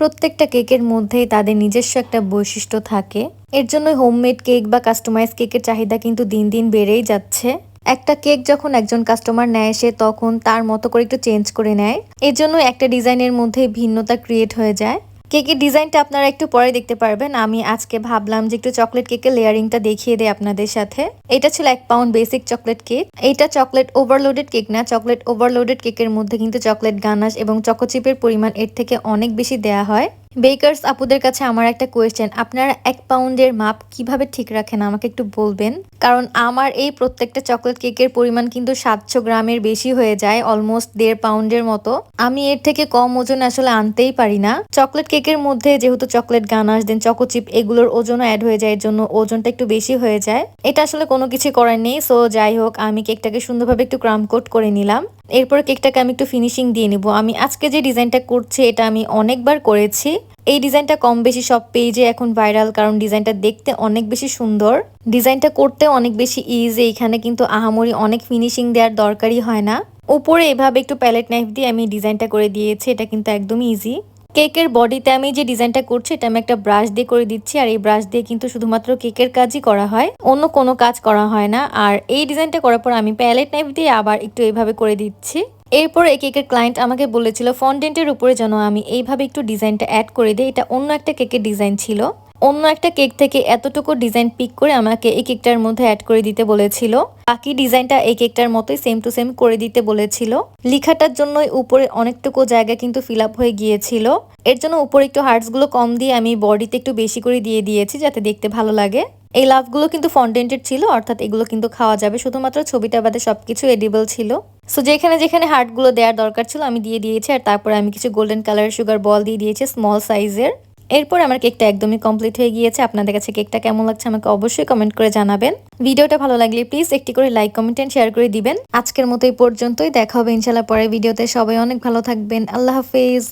প্রত্যেকটা কেকের মধ্যেই তাদের নিজস্ব একটা বৈশিষ্ট্য থাকে। এর জন্য হোমমেড কেক বা কাস্টমাইজ কেকের চাহিদা কিন্তু দিন দিন বেড়েই যাচ্ছে। একটা কেক যখন একজন কাস্টমার নেয়, সে তখন তার মতো করে একটু চেঞ্জ করে নেয়। এর জন্য একটা ডিজাইনের মধ্যে ভিন্নতা ক্রিয়েট হয়ে যায়। কেকের ডিজাইনটা আপনারা একটু পরে দেখতে পারবেন। আমি আজকে ভাবলাম যে একটু চকলেট কেকের লেয়ারিংটা দেখিয়ে দেয় আপনাদের সাথে। এটা ছিল এক পাউন্ড বেসিক চকলেট কেক এইটা চকলেট ওভারলোডেড কেক না চকলেট ওভারলোডেড কেকের মধ্যে কিন্তু চকলেট গানাশ এবং চকোচিপের পরিমাণ এর থেকে অনেক বেশি দেয়া হয়। বেকার্স আপুদের কাছে আমার একটা কোয়েশ্চেন আপনারা এক পাউন্ডের মাপ কীভাবে ঠিক রাখেন আমাকে একটু বলবেন? কারণ আমার এই প্রত্যেকটা চকলেট কেকের পরিমাণ কিন্তু সাতশো গ্রামের বেশি হয়ে যায় অলমোস্ট দেড় পাউন্ডের মতো। আমি এর থেকে কম ওজন আসলে আনতেই পারি না। চকলেট কেকের মধ্যে যেহেতু চকলেট গানাশ দেন চকোচিপ এগুলোর ওজনও অ্যাড হয়ে যায়, এর জন্য ওজনটা একটু বেশি হয়ে যায়। এটা আসলে কোনো কিছু করার নেই সো যাই হোক, আমি কেকটাকে সুন্দরভাবে একটু ক্রাম কোট করে নিলাম। এরপরে কেকটাকে আমি একটু ফিনিশিং দিয়ে নিব। আমি আজকে যে ডিজাইনটা করছি, এটা আমি অনেকবার করেছি। এই ডিজাইনটা কম বেশি সব পেজে এখন ভাইরাল, কারণ ডিজাইনটা দেখতে অনেক বেশি সুন্দর। ডিজাইনটা করতে অনেক বেশি ইজি এখানে কিন্তু আহামরি অনেক ফিনিশিং দেওয়ার দরকারই হয় না। উপরে এভাবে একটু প্যালেট নাইফ দিয়ে আমি ডিজাইনটা করে দিয়েছি, এটা কিন্তু একদমই ইজি কেকের বডিতে আমি যে ডিজাইনটা করছি, এটা আমি একটা ব্রাশ দিয়ে করে দিচ্ছি, আর এই ব্রাশ দিয়ে কিন্তু শুধুমাত্র কেকের কাজই করা হয়, অন্য কোনো কাজ করা হয় না। আর এই ডিজাইনটা করার পর আমি প্যালেট নাইফ দিয়ে আবার একটু এইভাবে করে দিচ্ছি। এরপর এই কেকের ক্লায়েন্ট আমাকে বলেছিল ফন্ডেন্টের উপরে যেন আমি এইভাবে একটু ডিজাইনটা অ্যাড করে দিই, এটা অন্য একটা কেকের ডিজাইন ছিল। অন্য একটা কেক থেকে এতটুকু ডিজাইন পিক করে আমাকে এই কেকটার মধ্যে অ্যাড করে দিতে বলেছিল। বাকি ডিজাইনটা এই কেকটার মতোই সেম টু সেম করে দিতে বলেছিল। লেখাটার জন্যই উপরে অনেকটুকু জায়গা কিন্তু ফিল হয়ে গিয়েছিল। এর জন্য উপরে একটু হার্টসগুলো কম দিয়ে আমি বডিতে একটু বেশি করে দিয়ে দিয়েছি যাতে দেখতে ভালো লাগে। এই লাভগুলো কিন্তু ফন্ডেন্টেড ছিল, অর্থাৎ এগুলো কিন্তু খাওয়া যাবে। শুধুমাত্র ছবিটা বাদে সবকিছু এডিবল ছিল। সো যেখানে যেখানে হার্টগুলো দেওয়ার দরকার ছিল, আমি দিয়ে দিয়েছি। আর তারপরে আমি কিছু গোল্ডেন কালারের সুগার বল দিয়ে দিয়েছি স্মল সাইজের এরপর আমার কেকটা একদমই কমপ্লিট হয়ে গিয়েছে। আপনাদের কাছে কেকটা কেমন লাগছে আমাকে অবশ্যই কমেন্ট করে জানাবেন। ভিডিওটা ভালো লাগলে প্লিজ একটি করে লাইক কমেন্ট এন্ড শেয়ার করে দিবেন। আজকের মতো এই পর্যন্তই। দেখা হবে ইনশাল্লাহ পরের ভিডিওতে। সবাই অনেক ভালো থাকবেন। আল্লাহ হাফিজ।